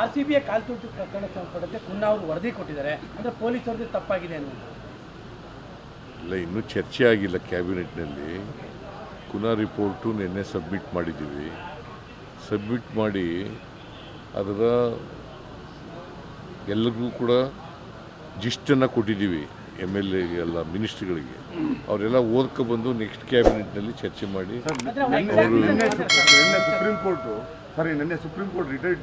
R C ಬಿಯ ಕಾಲ್ತುಟ್ಟು ಪ್ರಕರಣ ಸಂಬಂಧಪಟ್ಟಂತೆ Cunha ಅವರು ವರದಿ ಕೊಟ್ಟಿದ್ದಾರೆ. ಅಂದ್ರೆ ವರದಿ ತಪ್ಪಾಗಿದೆ ಅನ್ನೋದು ಇಲ್ಲ, ಇನ್ನೂ ಚರ್ಚೆ ಆಗಿಲ್ಲ ಕ್ಯಾಬಿನೆಟ್ನಲ್ಲಿ. ಕುನಾ ರಿಪೋರ್ಟು ನಿನ್ನೆ ಸಬ್ಮಿಟ್ ಮಾಡಿದ್ದೀವಿ. ಸಬ್ಮಿಟ್ ಮಾಡಿ ಅದರ ಎಲ್ಲರಿಗೂ ಕೂಡ ಜಿಸ್ಟನ್ನು ಕೊಟ್ಟಿದ್ದೀವಿ. ಎಂ ಎಲ್ ಎ ಎಲ್ಲ ಮಿನಿಸ್ಟ್ರಿಗಳಿಗೆ ಅವರೆಲ್ಲ ಓದ್ಕೊ ಬಂದು ನೆಕ್ಸ್ಟ್ ಕ್ಯಾಬಿನೆಟ್ನಲ್ಲಿ ಚರ್ಚೆ ಮಾಡಿ ಸುಪ್ರೀಂ ಕೋರ್ಟ್ ಸರ್ ನಿನ್ನೆ supreme court retired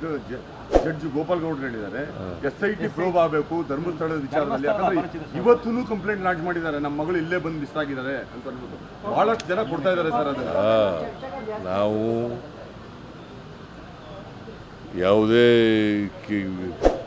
judge Gopal ಗೌಡ್ರು ಹೇಳಿದ್ದಾರೆ. ಎಸ್ ಐ ಟಿ ಪ್ರೋಬ್ ಆಗಬೇಕು ಧರ್ಮಸ್ಥಳದ ವಿಚಾರದಲ್ಲಿ. ಯಾಕಂದ್ರೆ ಇವತ್ತೂ ಕಂಪ್ಲೇಂಟ್ ಲಾಂಚ್ ಮಾಡಿದ್ದಾರೆ. ನಮ್ಮ ಮಗಳು ಇಲ್ಲೇ ಬಂದು ಮಿಸ್ ಆಗಿದ್ದಾರೆ ಅಂತ ಅಂದ್ಬಿಟ್ಟು ಬಹಳಷ್ಟು ಜನ ಕೊಡ್ತಾ ಇದ್ದಾರೆ ಸರ್ ಅದನ್ನ. ನಾವು ಯಾವುದೇ ಕಿ-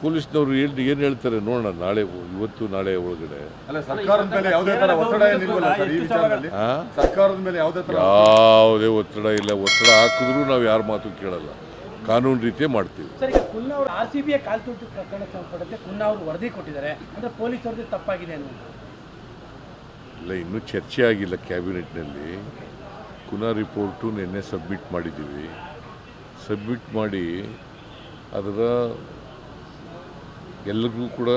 ಪೊಲೀಸ್ನವ್ರು ಏನು ಏನು ಹೇಳ್ತಾರೆ ನೋಡೋಣ ನಾಳೆ ಇವತ್ತು ನಾಳೆ ಒಳಗಡೆ. ಅಲ್ಲ ಸರ್ಕಾರದ ಮೇಲೆ ಯಾವುದೇ ತರ ಒತ್ತಡ ಏನಿಲ್ವಲ್ಲ ಸರ್ ಈ ವಿಚಾರದಲ್ಲಿ? ಸರ್ಕಾರದ ಮೇಲೆ ಯಾವುದೇ ತರ ಯಾವುದೇ ಒತ್ತಡ ಇಲ್ಲ ಒತ್ತಡ ಹಾಕಿದ್ರೂ ನಾವು ಯಾರ ಮಾತು ಕೇಳಲ್ಲ. ಕಾನೂನು ರೀತಿಯೇ ಮಾಡ್ತೀವಿ. ಇಲ್ಲ ಇನ್ನೂ ಚರ್ಚೆ ಆಗಿಲ್ಲ ಕ್ಯಾಬಿನೆಟ್ನಲ್ಲಿ. ಕುನಾ ರಿಪೋರ್ಟು ನಿನ್ನೆ ಸಬ್ಮಿಟ್ ಮಾಡಿದ್ದೀವಿ. ಸಬ್ಮಿಟ್ ಮಾಡಿ ಅದರ ಎಲ್ಲರಿಗೂ ಕೂಡ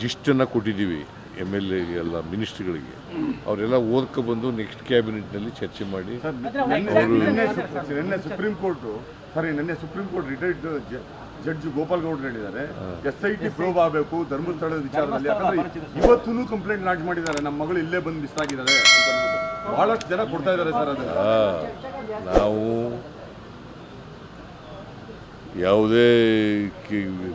ಜಿಸ್ಟನ್ನು ಕೊಟ್ಟಿದ್ದೀವಿ ಎಂ ಎಲ್ ಎ ಎಲ್ಲ ಮಿನಿಸ್ಟ್ರಿಗಳಿಗೆ. ಅವರೆಲ್ಲ ಓದ್ಕೊ ಬಂದು ನೆಕ್ಸ್ಟ್ ಕ್ಯಾಬಿನೆಟ್ನಲ್ಲಿ ಚರ್ಚೆ ಮಾಡಿ. ಸರ್, ನಿನ್ನೆ ಸುಪ್ರೀಂ ಕೋರ್ಟ್ ಸಾರಿ ನಿನ್ನೆ supreme court retired judge Gopal ಗೌಡ್ರು ಹೇಳಿದ್ದಾರೆ. ಎಸ್ ಐ ಟಿ ಪ್ರೋಬ್ ಆಗಬೇಕು ಧರ್ಮಸ್ಥಳದ ವಿಚಾರದಲ್ಲಿ. ಯಾಕಂದ್ರೆ ಇವತ್ತೂ ಕಂಪ್ಲೇಂಟ್ ಲಾಂಚ್ ಮಾಡಿದ್ದಾರೆ. ನಮ್ಮ ಮಗಳು ಇಲ್ಲೇ ಬಂದು ಮಿಸ್ ಆಗಿದ್ದಾರೆ ಬಹಳಷ್ಟು ಜನ ಕೊಡ್ತಾ ಇದ್ದಾರೆ ಸರ್ ಅದನ್ನ. ನಾವು ಯಾವುದೇ ಕಿ-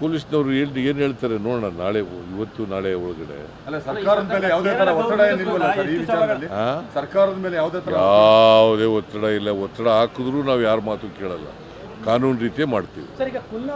ಪೊಲೀಸ್ನವ್ರು ಏನು ಏನು ಹೇಳ್ತಾರೆ ನೋಡೋಣ ನಾಳೆ ಇವತ್ತು ನಾಳೆ ಒಳಗಡೆ. ಅಲ್ಲ ಸರ್ಕಾರದ ಮೇಲೆ ಯಾವುದೇ ತರ ಒತ್ತಡ ಏನಿಲ್ವಲ್ಲ ಸರ್ ಈ ವಿಚಾರದಲ್ಲಿ? ಆ? ಸರ್ಕಾರದ ಮೇಲೆ ಯಾವುದೇ ತರ ಯಾವುದೇ ಒತ್ತಡ ಇಲ್ಲ ಒತ್ತಡ ಹಾಕಿದ್ರೂ ನಾವು ಯಾರ ಮಾತು ಕೇಳಲ್ಲ. ಕಾನೂನು ರೀತಿಯೇ ಮಾಡ್ತೀವಿ. ಸರ್ ಈಗ ಕುನ್ನಾ